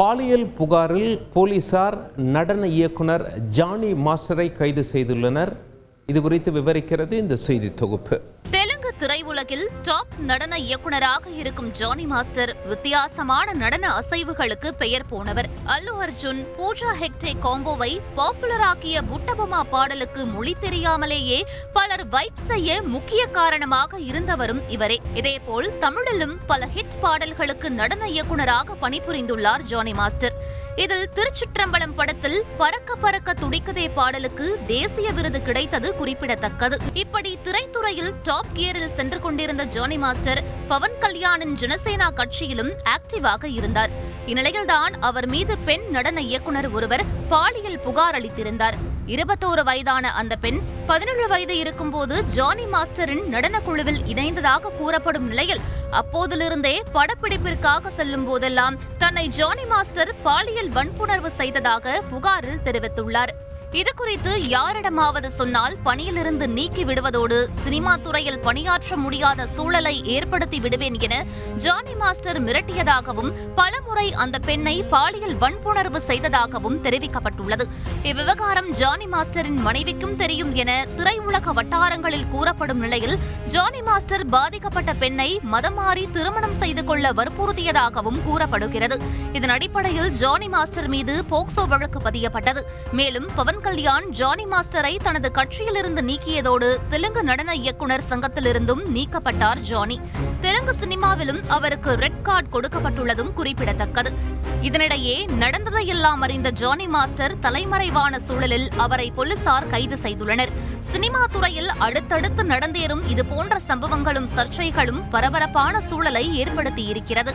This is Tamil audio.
பாலியல் புகாரில் போலீசார் நடன இயக்குனர் ஜானி மாஸ்டரை கைது செய்துள்ளனர். இது குறித்து விவரிக்கிறது இந்த செய்தி தொகுப்பு. திரையுலகில் டாப் நடன இயக்குனராக இருக்கும் ஜானி மாஸ்டர் வித்தியாசமான நடன அசைவுகளுக்கு பெயர் போனவர். அல்லு அர்ஜுன் பூஜா ஹெக்டே காம்போவை பாப்புலராக்கிய புட்டபொம்மா பாடலுக்கு மொழி தெரியாமலேயே பலர் வைப் செய்ய முக்கிய காரணமாக இருந்தவரும் இவரே. இதேபோல் தமிழிலும் பல ஹிட் பாடல்களுக்கு நடன இயக்குனராக பணிபுரிந்துள்ளார் ஜானி மாஸ்டர். இதில் திருச்சிற்றம்பலம் படத்தில் பறக்க பறக்க துடிக்குதே பாடலுக்கு தேசிய விருது கிடைத்தது குறிப்பிடத்தக்கது. இப்படி திரைத்துறையில் டாப் கியரில் சென்று கொண்டிருந்த ஜானி மாஸ்டர் பவன் கல்யாணின் ஜனசேனா கட்சியிலும் ஆக்டிவாக இருந்தார். இந்நிலையில்தான் அவர் மீது பெண் நடன இயக்குனர் ஒருவர் பாலியல் புகார் அளித்திருந்தார். இருபத்தோரு வயதான அந்த பெண் பதினேழு வயது இருக்கும்போது ஜானி மாஸ்டரின் நடன குழுவில் இணைந்ததாக கூறப்படும் நிலையில் அப்போதிலிருந்தே படப்பிடிப்பிற்காக செல்லும் போதெல்லாம் தன்னை ஜானி மாஸ்டர் பாலியல் வன்புணர்வு செய்ததாக புகாரில் தெரிவித்துள்ளார். இது குறித்து யாரிடமாவது சொன்னால் பணியிலிருந்து நீக்கி விடுவதோடு சினிமா துறையில் பணியாற்ற முடியாத சூழலை ஏற்படுத்தி விடுவேன் என ஜானி மாஸ்டர் மிரட்டியதாகவும் பலமுறை அந்த பெண்ணை பாலியல் வன்புணர்வு செய்ததாகவும் தெரிவிக்கப்பட்டுள்ளது. இவ்விவகாரம் ஜானி மாஸ்டரின் மனைவிக்கும் தெரியும் என திரையுலக வட்டாரங்களில் கூறப்படும் நிலையில் ஜானி மாஸ்டர் பாதிக்கப்பட்ட பெண்ணை மதம் மாறி திருமணம் செய்து கொள்ள வற்புறுத்தியதாகவும் கூறப்படுகிறது. இதன் அடிப்படையில் ஜானி மாஸ்டர் மீது போக்சோ வழக்கு பதியப்பட்டது. மேலும் பவன் பவன் கல்யாண் ஜானி மாஸ்டரை தனது கட்சியிலிருந்து நீக்கியதோடு தெலுங்கு நடன இயக்குனர் சங்கத்திலிருந்தும் நீக்கப்பட்டார் ஜானி. தெலுங்கு சினிமாவிலும் அவருக்கு ரெட் கார்டு கொடுக்கப்பட்டுள்ளதும் குறிப்பிடத்தக்கது. இதனிடையே நடந்ததையெல்லாம் அறிந்த ஜானி மாஸ்டர் தலைமறைவான சூழலில் அவரை போலீசார் கைது செய்துள்ளனர். சினிமா துறையில் அடுத்தடுத்து நடந்தேறும் இதுபோன்ற சம்பவங்களும் சர்ச்சைகளும் பரபரப்பான சூழலை ஏற்படுத்தியிருக்கிறது.